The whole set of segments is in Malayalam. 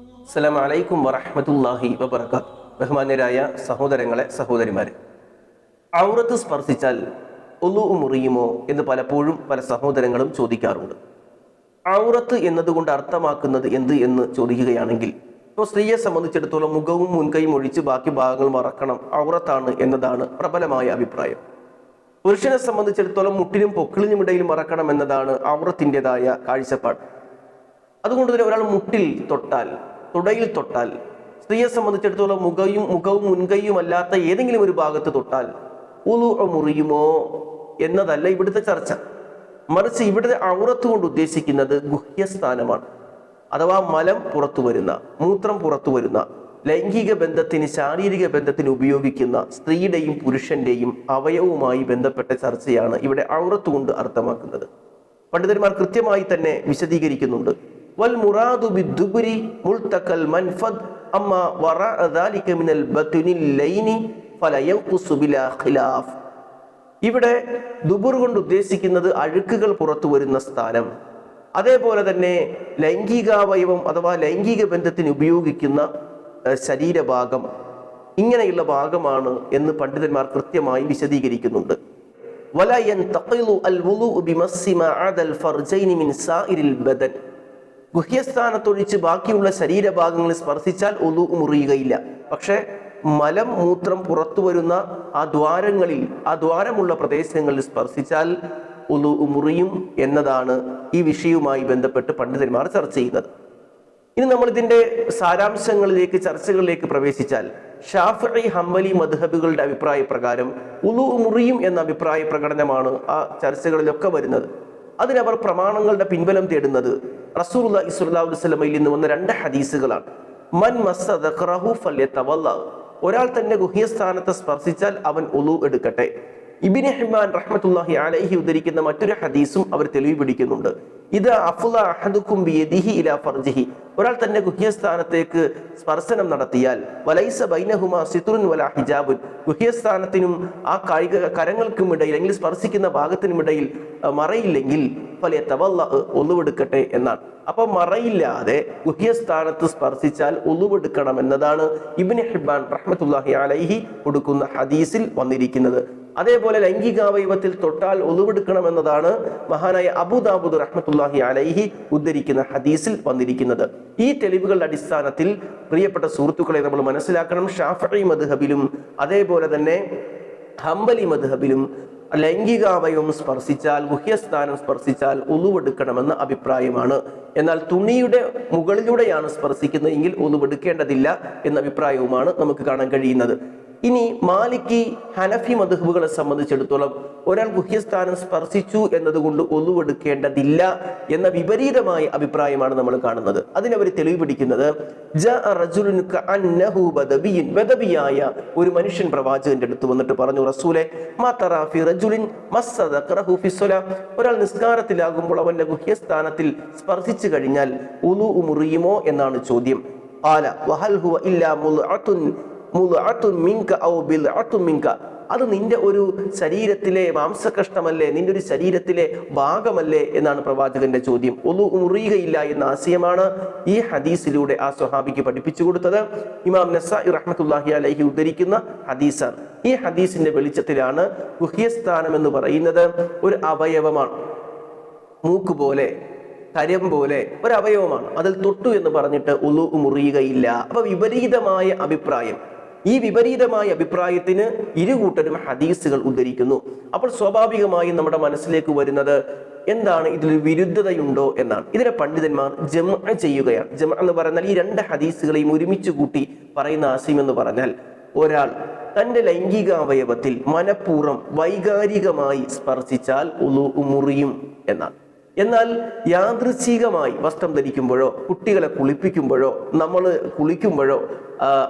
അസ്സലാമു അലൈക്കും വറഹ്മത്തുള്ളാഹി വബറകാത്ത് ബഹുമാന്യരായ സഹോദരങ്ങളെ സഹോദരിമാരെ ഔറത്ത് സ്പർശിച്ചാൽ ഒന്നു മുറിയുമോ എന്ന് പലപ്പോഴും പല സഹോദരങ്ങളും ചോദിക്കാറുണ്ട്. ഔറത്ത് എന്നതുകൊണ്ട് അർത്ഥമാക്കുന്നത് എന്ത് എന്ന് ചോദിക്കുകയാണെങ്കിൽ ഇപ്പോൾ സ്ത്രീയെ സംബന്ധിച്ചിടത്തോളം മുഖവും മുൻകൈയും ഒഴിച്ച് ബാക്കി ഭാഗങ്ങൾ മറക്കണം ഔറത്താണ് എന്നതാണ് പ്രബലമായ അഭിപ്രായം. പുരുഷനെ സംബന്ധിച്ചിടത്തോളം മുട്ടിനും പൊക്കിളിനും ഇടയിൽ മറക്കണം എന്നതാണ് ഔറത്തിന്റെതായ കാഴ്ചപ്പാട്. അതുകൊണ്ട് തന്നെ ഒരാൾ മുട്ടിൽ തൊട്ടാൽ തുടയിൽ തൊട്ടാൽ സ്ത്രീയെ സംബന്ധിച്ചിടത്തോളം മുഖയും മുഖവും മുൻകൈയും അല്ലാത്ത ഏതെങ്കിലും ഒരു ഭാഗത്ത് തൊട്ടാൽ ഉളു മുറിയുമോ എന്നതല്ല ഇവിടുത്തെ ചർച്ച. മറിച്ച് ഇവിടുത്തെ ഔറത്ത് കൊണ്ട് ഉദ്ദേശിക്കുന്നത് ഗുഹ്യസ്ഥാനമാണ്. അഥവാ മലം പുറത്തു വരുന്ന മൂത്രം പുറത്തു വരുന്ന ലൈംഗിക ബന്ധത്തിന് ശാരീരിക ബന്ധത്തിന് ഉപയോഗിക്കുന്ന സ്ത്രീയുടെയും പുരുഷന്റെയും അവയവുമായി ബന്ധപ്പെട്ട ചർച്ചയാണ് ഇവിടെ ഔറത്ത് കൊണ്ട് അർത്ഥമാക്കുന്നത്. പണ്ഡിതന്മാർ കൃത്യമായി തന്നെ വിശദീകരിക്കുന്നുണ്ട്. വൽ മുറാദു ബിദ്ദുബുരി മുൽതഖൽ മൻഫദ് അമ്മ വറഅ ദാലിക മിനൽ ബത്നിൽ ലൈനി ഫല യൻഖുസു ബിലാ ഖിലാഫ് ഇവിടെ ദുബുർ കൊണ്ട് ഉദ്ദേശിക്കുന്നത് അഴുക്കുകൾ പുറത്തു വരുന്ന സ്ഥാനം അതേപോലെ തന്നെ ലൈംഗികാവയവം അഥവാ ലൈംഗിക ബന്ധത്തിന് ഉപയോഗിക്കുന്ന ഏഹ്, ശരീരഭാഗം ഇങ്ങനെയുള്ള ഭാഗമാണ് എന്ന് പണ്ഡിതന്മാർ കൃത്യമായി വിശദീകരിക്കുന്നുണ്ട് ولا ينتقل الوضوء بمس ما عدا الفرجين من سائر البدن ഗുഹ്യസ്ഥാനത്തൊഴിച്ച് ബാക്കിയുള്ള ശരീരഭാഗങ്ങൾ സ്പർശിച്ചാൽ ഒതു മുറിയുകയില്ല. പക്ഷേ മലം മൂത്രം പുറത്തു വരുന്ന ആ ദ്വാരങ്ങളിൽ ആ ദ്വാരമുള്ള പ്രദേശങ്ങളിൽ സ്പർശിച്ചാൽ ഒതു മുറിയും എന്നതാണ് ഈ വിഷയവുമായി ബന്ധപ്പെട്ട് പണ്ഡിതന്മാർ ചർച്ച ചെയ്യുന്നത്. ഇനി നമ്മൾ ഇതിന്റെ സാരാംശങ്ങളിലേക്ക് ചർച്ചകളിലേക്ക് പ്രവേശിച്ചാൽ ഷാഫി ഹംബലി മദ്ഹബുകളുടെ അഭിപ്രായ പ്രകാരം ഉലു മുറിയും എന്ന അഭിപ്രായ പ്രകടനമാണ് ആ ചർച്ചകളിലൊക്കെ വരുന്നത്. അതിനവർ പ്രമാണങ്ങളുടെ പിൻബലം തേടുന്നത് റസൂലുള്ള ഇസ്ലാഹു വസ്ലമയിൽ നിന്ന് വന്ന രണ്ട് ഹദീസുകളാണ്. മൻ മസ്സ ദഖറഹു ഫല്യതവല്ല. ഒരാൾ തന്റെ ഗുഹ്യസ്ഥാനത്തെ സ്പർശിച്ചാൽ അവൻ ഉലു എടുക്കട്ടെ. ഇബിൻ ഹിമാൻ റഹ്മത്തുല്ലാഹി അലൈഹി ഉദ്ധരിക്കുന്ന മറ്റൊരു ഹദീസും അവർ തെളിവ് പിടിക്കുന്നുണ്ട്. ഇത് അഫുല അഹദുക്കും ബിയദിഹി ഇലാ ഫർജിഹി. ഒരാൾ തന്റെ ഗുഹ്യസ്ഥാനത്തേക്ക് സ്പർശനം നടത്തിയാൽ വലൈസ ബൈനഹുമ സിതുറുൻ വല ഹിജാബുൻ. ഗുഹ്യസ്ഥാനത്തിനും ആ കായിക കരങ്ങൾക്കും ഇടയിൽ അല്ലെങ്കിൽ സ്പർശിക്കുന്ന ഭാഗത്തിനും ഇടയിൽ മറയില്ലെങ്കിൽ ഫലിയ തവല്ല ഒന്നുവെടുക്കട്ടെ എന്നാണ്. അപ്പൊ മറയില്ലാതെ ഗുഹ്യസ്ഥാനത്ത് സ്പർശിച്ചാൽ ഒന്നുവെടുക്കണം എന്നതാണ് ഇബിൻ ഹിബാൻ റഹ്മത്തുല്ലാഹി അലൈഹി കൊടുക്കുന്ന ഹദീസിൽ വന്നിരിക്കുന്നത്. അതേപോലെ ലൈംഗികാവയവത്തിൽ തൊട്ടാൽ ഒളിവെടുക്കണം എന്നതാണ് മഹാനായ അബുദാബുദ് റഹ്മത്തുല്ലാഹി അലൈഹി ഉദ്ധരിക്കുന്ന ഹദീസിൽ വന്നിരിക്കുന്നത്. ഈ തെളിവുകളുടെ അടിസ്ഥാനത്തിൽ പ്രിയപ്പെട്ട സുഹൃത്തുക്കളെ നമ്മൾ മനസ്സിലാക്കണം. ഷാഫി മദ്ഹബിലും അതേപോലെ തന്നെ ഹംബലി മദ്ഹബിലും ലൈംഗികാവയവം സ്പർശിച്ചാൽ ഗുഹ്യസ്ഥാനം സ്പർശിച്ചാൽ ഒളിവെടുക്കണമെന്ന അഭിപ്രായമാണ്. എന്നാൽ തുണിയുടെ മുകളിലൂടെയാണ് സ്പർശിക്കുന്നതെങ്കിൽ ഒളിവെടുക്കേണ്ടതില്ല എന്ന അഭിപ്രായവുമാണ് നമുക്ക് കാണാൻ കഴിയുന്നത്. ഇനി മാലിക്കി ഹനഫി മധുഹുകളെ സംബന്ധിച്ചിടത്തോളം ഒരാൾ ഗുഹ്യസ്ഥാനം സ്പർശിച്ചു എന്നതുകൊണ്ട് ഒന്നുവെടുക്കേണ്ടതില്ല എന്ന വിപരീതമായ അഭിപ്രായമാണ് നമ്മൾ കാണുന്നത് അതിനവർ തെളിവ് പിടിക്കുന്നത്. ബദബിയായ ഒരു മനുഷ്യൻ പ്രവാചകന്റെ അടുത്ത് വന്നിട്ട് പറഞ്ഞു റസൂലെ ഒരാൾ നിസ്കാരത്തിലാകുമ്പോൾ അവന്റെ ഗുഹ്യസ്ഥാനത്തിൽ സ്പർശിച്ചു കഴിഞ്ഞാൽ ഉലു മുറിയുമോ എന്നാണ് ചോദ്യം ആല വഹൽ ഹുവ ഇല്ലാ ഔ അത് നിന്റെ ഒരു ശരീരത്തിലെ മാംസകഷ്ടമല്ലേ നിന്റെ ഒരു ശരീരത്തിലെ ഭാഗമല്ലേ എന്നാണ് പ്രവാചകന്റെ ചോദ്യം. ഒന്നു മുറിയുകയില്ല എന്ന ആശയമാണ് ഈ ഹദീസിലൂടെ ആ സ്വഹാബിക്ക് പഠിപ്പിച്ചു കൊടുത്തത്. ഇമാം നസായി റഹ്മത്തുല്ലാഹി അലഹി ഉദ്ധരിക്കുന്ന ഹദീസാണ്. ഈ ഹദീസിന്റെ വെളിച്ചത്തിലാണ് ഗുഹ്യസ്ഥാനം എന്ന് പറയുന്നത് ഒരു അവയവമാണ്. മൂക്ക് പോലെ കരം പോലെ ഒരു അവയവമാണ്. അതിൽ തൊട്ടു എന്ന് പറഞ്ഞിട്ട് ഒന്നു മുറിയുകയില്ല അപ്പൊ വിപരീതമായ അഭിപ്രായം. ഈ വിപരീതമായ അഭിപ്രായത്തിന് ഇരുകൂട്ടരും ഹദീസുകൾ ഉദ്ധരിക്കുന്നു. അപ്പോൾ സ്വാഭാവികമായും നമ്മുടെ മനസ്സിലേക്ക് വരുന്നത് എന്താണ് ഇതിൽ വിരുദ്ധതയുണ്ടോ എന്നാണ്. ഇതിനെ പണ്ഡിതന്മാർ ജമ ചെയ്യുകയാണ്. ജമ എന്ന് പറഞ്ഞാൽ ഈ രണ്ട് ഹദീസുകളെയും ഒരുമിച്ച് കൂട്ടി പറയുന്ന ആശയം എന്ന് പറഞ്ഞാൽ ഒരാൾ തന്റെ ലൈംഗിക അവയവത്തിൽ മനഃപൂർവം വൈകാരികമായി സ്പർശിച്ചാൽ മുറിയും എന്നാണ്. എന്നാൽ യാദൃച്ഛികമായി വസ്ത്രം ധരിക്കുമ്പോഴോ കുട്ടികളെ കുളിപ്പിക്കുമ്പോഴോ നമ്മൾ കുളിക്കുമ്പോഴോ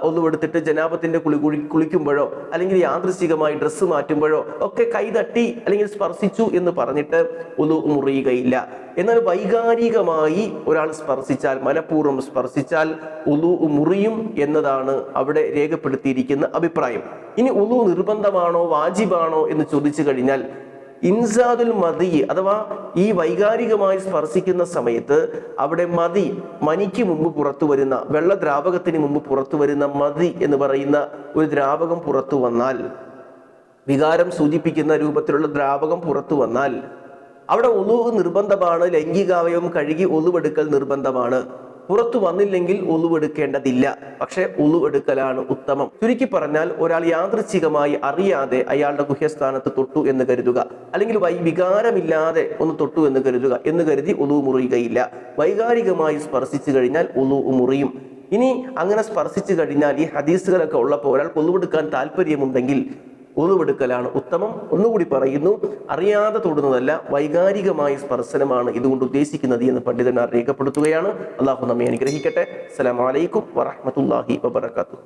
ഒന്നും എടുത്തിട്ട് ജനാപത്തിന്റെ കുളി കുളി കുളിക്കുമ്പോഴോ അല്ലെങ്കിൽ യാദൃശ്ചികമായി ഡ്രസ്സ് മാറ്റുമ്പോഴോ ഒക്കെ കൈതട്ടി അല്ലെങ്കിൽ സ്പർശിച്ചു എന്ന് പറഞ്ഞിട്ട് ഒന്നു മുറിയുകയില്ല. എന്നാൽ വൈകാരികമായി ഒരാൾ സ്പർശിച്ചാൽ മനഃപൂർവം സ്പർശിച്ചാൽ ഉലു മുറിയും എന്നതാണ് അവിടെ രേഖപ്പെടുത്തിയിരിക്കുന്ന അഭിപ്രായം. ഇനി ഉലു നിർബന്ധമാണോ വാജിബാണോ എന്ന് ചോദിച്ചു കഴിഞ്ഞാൽ ഇൻസാദുൽ മതി അഥവാ ഈ വൈകാരികമായി സ്പർശിക്കുന്ന സമയത്ത് അവിടെ മതി മനിക്ക് മുമ്പ് പുറത്തു വരുന്ന വെള്ള ദ്രാവകത്തിന് മുമ്പ് പുറത്തു വരുന്ന മതി എന്ന് പറയുന്ന ഒരു ദ്രാവകം പുറത്തു വന്നാൽ വികാരം സൂചിപ്പിക്കുന്ന രൂപത്തിലുള്ള ദ്രാവകം പുറത്തു വന്നാൽ അവിടെ ഒന്നു നിർബന്ധമാണ് ലൈംഗികാവയവം കഴുകി ഒന്നുവെടുക്കൽ നിർബന്ധമാണ്. പുറത്തു വന്നില്ലെങ്കിൽ ഒളിവെടുക്കേണ്ടതില്ല. പക്ഷെ ഒളിവെടുക്കലാണ് ഉത്തമം. ചുരുക്കി പറഞ്ഞാൽ ഒരാൾ യാദൃച്ഛികമായി അറിയാതെ അയാളുടെ ഗുഹ്യസ്ഥാനത്ത് തൊട്ടു എന്ന് കരുതുക. അല്ലെങ്കിൽ വൈ വികാരമില്ലാതെ ഒന്ന് തൊട്ടു എന്ന് കരുതുക എന്ന് കരുതി ഒളിവ് മുറിയുകയില്ല. വൈകാരികമായി സ്പർശിച്ചു കഴിഞ്ഞാൽ ഒളിവ് മുറിയും. ഇനി അങ്ങനെ സ്പർശിച്ചു കഴിഞ്ഞാൽ ഈ ഹദീസുകളൊക്കെ ഉള്ളപ്പോൾ ഒരാൾ കൊന്നുകൊടുക്കാൻ താല്പര്യമുണ്ടെങ്കിൽ ഒന്നുവെടുക്കലാണ് ഉത്തമം. ഒന്നുകൂടി പറയുന്നു അറിയാതെ തൊടുന്നതല്ല വൈകാരികമായ സ്പർശനമാണ് ഇതുകൊണ്ട് ഉദ്ദേശിക്കുന്നത് എന്ന് പണ്ഡിതന്മാർ രേഖപ്പെടുത്തുകയാണ്. അള്ളാഹു നമ്മെ അനുഗ്രഹിക്കട്ടെ. അസ്സലാമലൈക്കും വറഹമത്തല്ലാഹി വബർക്കാത്തു